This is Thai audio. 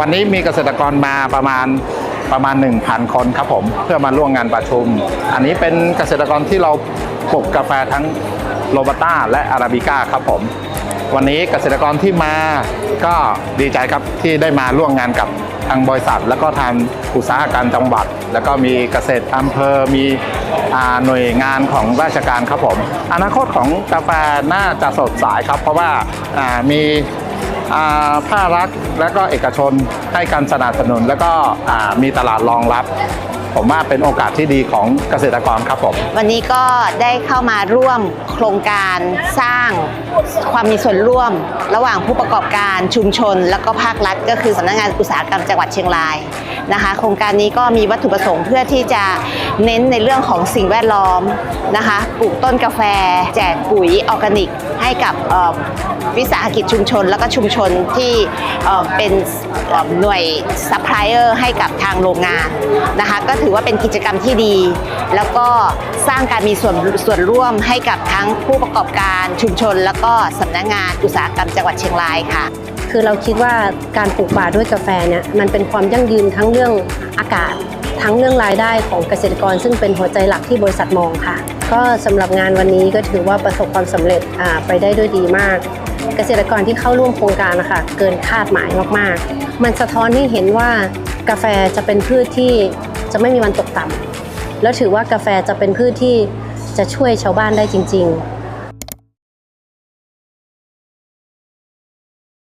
วันนี้มีเกษตรกรมาประมาณประมาณ 1,000 คนครับผมเพื่อมาร่วมงานประชุม อันนี้เป็นเกษตรกรที่เราปลูกกาแฟทั้งโรบัสต้าและอาราบิก้าครับผม วันนี้เกษตรกรที่มาก็ดีใจครับที่ได้มาร่วมงานกับทางบริษัท แล้วก็ทางอุตสาหการจังหวัด แล้วก็มีเกษตรอำเภอมีอหน่วยงานของราชการครับผม อนาคตของกาแฟน่าจะสดใสครับ เพราะว่ามี ภาครัฐและก็เอกชนให้การสนับสนุน แล้วก็มีตลาดรองรับ ผมว่าเป็นโอกาสที่ดีของเกษตรกรครับผมวันนี้ก็ได้เข้ามาร่วมโครงการสร้างความมีส่วนร่วม ระหว่างผู้ประกอบการชุมชน แล้วก็ภาครัฐ ก็คือสำนักงานอุตสาหกรรมจังหวัดเชียงรายนะคะ โครงการนี้ก็มีวัตถุประสงค์เพื่อที่จะเน้นในเรื่องของสิ่งแวดล้อมนะคะปลูกต้นกาแฟ แจกปุ๋ยออร์แกนิก ให้กับวิสาหกิจชุมชน แล้วก็ชุมชนที่เเป็นหน่วยซัพพลายเออร์ให้กับทางโรงงานนะคะก็ถือว่าเป็นกิจกรรมที่ดี แล้วก็สร้างการมีส่วนส่วนร่วมให้กับทั้งผู้ประกอบการชุมชน แล้วก็สำนักงานอุตสาหกรรมจังหวัดเชียงรายค่ะคือเราคิดว่าการปลูกป่าด้วยกาแฟเนี่ยมันเป็นความยั่งยืนทั้งเรื่องอากาศ ทั้งเรื่องรายได้ของเกษตรกร ซึ่งเป็นหัวใจหลักที่บริษัทมองค่ะ ก็สำหรับงานวันนี้ก็ถือว่าประสบความสำเร็จไปได้ด้วยดีมาก เกษตรกรที่เข้าร่วมโครงการนะคะเกินคาดหมายมากๆ มันสะท้อนให้เห็นว่ากาแฟจะเป็นพืชที่ จะไม่มีวันตกต่ำแล้วถือว่ากาแฟจะเป็นพืชที่จะช่วยชาวบ้านได้จริง ๆ